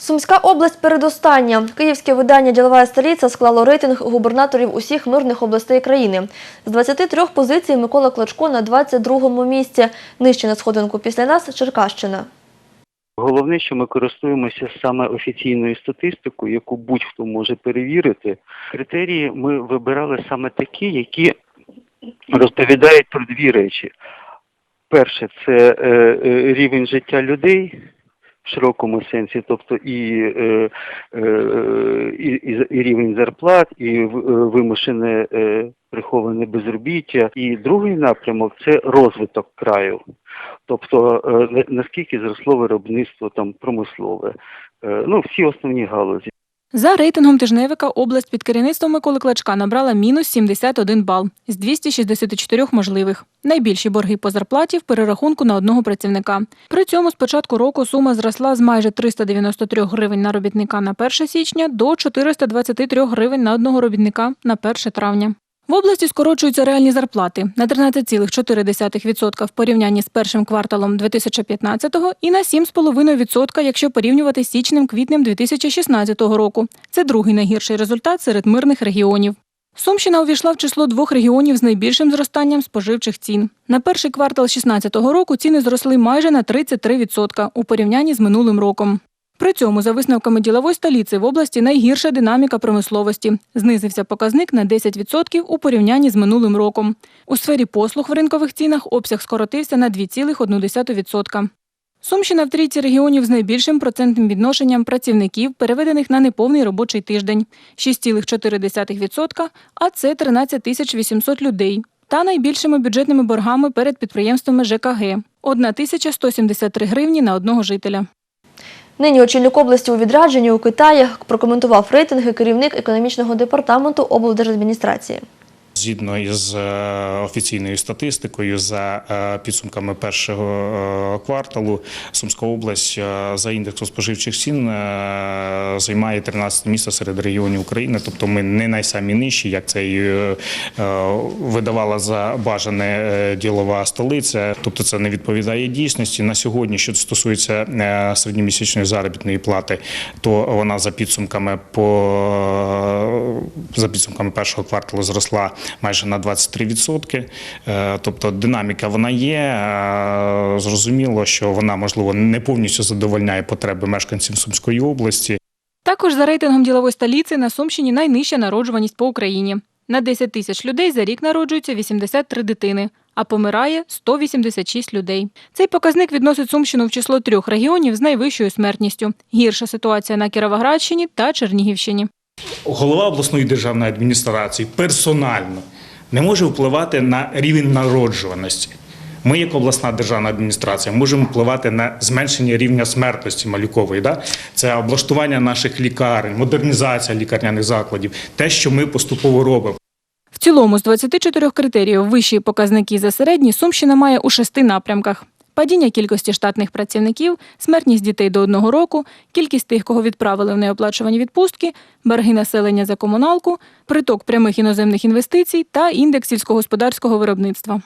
Сумська область передостання. Київське видання «Ділова столиця» склало рейтинг губернаторів усіх мирних областей країни. З 23 позицій Микола Клочко на 22-му місці. Нижче на сходинку після нас – Черкащина. Головне, що ми користуємося саме офіційною статистикою, яку будь-хто може перевірити. Критерії ми вибирали саме такі, які розповідають про дві речі. Перше, це е, е, рівень життя людей широкому сенсі, тобто і, е, е, і, і, рівень зарплат, і е, вимушене е, приховане безробіття. І другий напрямок це розвиток краю. Тобто наскільки зросло виробництво там промислове, ну всі основні галузі. За рейтингом тижневика область під керівництвом Миколи Клачка набрала мінус 71 бал з 264 можливих. Найбільші борги по зарплаті в перерахунку на одного працівника. При цьому з початку року сума зросла з майже 393 гривень на робітника на 1 січня до 423 гривень на одного робітника на 1 травня. В області скорочуються реальні зарплати на 13,4% в порівнянні з першим кварталом 2015-го і на 7,5%, якщо порівнювати з січнем-квітнем 2016 року. Це другий найгірший результат серед мирних регіонів. Сумщина увійшла в число двох регіонів з найбільшим зростанням споживчих цін. На перший квартал 2016 року ціни зросли майже на 33% у порівнянні з минулим роком. При цьому, за висновками ділової столиці, в області найгірша динаміка промисловості. Знизився показник на 10% у порівнянні з минулим роком. У сфері послуг в ринкових цінах обсяг скоротився на 2,1%. Сумщина в трійці регіонів з найбільшим процентним відношенням працівників, переведених на неповний робочий тиждень – 6,4%, а це 13 тисяч 800 людей. Та найбільшими бюджетними боргами перед підприємствами ЖКГ – 1 тисяча 173 гривні на одного жителя. Нині очільник області у відрядженні у Китаї прокоментував рейтинги керівник економічного департаменту облдержадміністрації. Згідно із е, офіційною статистикою, за е, підсумками першого е, кварталу, Сумська область за індексом споживчих цін займає 13 місце серед регіонів України. Тобто ми не найсамі нижчі, як це і видавала за бажане ділова столиця. Тобто це не відповідає дійсності. На сьогодні, що стосується середньомісячної заробітної плати, то вона за підсумками по за підсумками першого кварталу зросла майже на 23%. Е, Тобто динаміка вона є. Е, Зрозуміло, що вона можливо не повністю задовольняє потреби мешканців Сумської області. Також за рейтингом ділової столиці на Сумщині найнижча народжуваність по Україні. На 10 тисяч людей за рік народжується 83 дитини, а помирає 186 людей. Цей показник відносить Сумщину в число трьох регіонів з найвищою смертністю. Гірша ситуація на Кіровоградщині та Чернігівщині. Голова обласної державної адміністрації персонально не може впливати на рівень народжуваності. Ми, як обласна державна адміністрація, можемо впливати на зменшення рівня смертності малюкової. Да? Це облаштування наших лікарень, модернізація лікарняних закладів, те, що ми поступово робимо. В цілому з 24 критеріїв вищі показники за середні Сумщина має у шести напрямках. Падіння кількості штатних працівників, смертність дітей до одного року, кількість тих, кого відправили в неоплачувані відпустки, борги населення за комуналку, приток прямих іноземних інвестицій та індекс сільськогосподарського виробництва.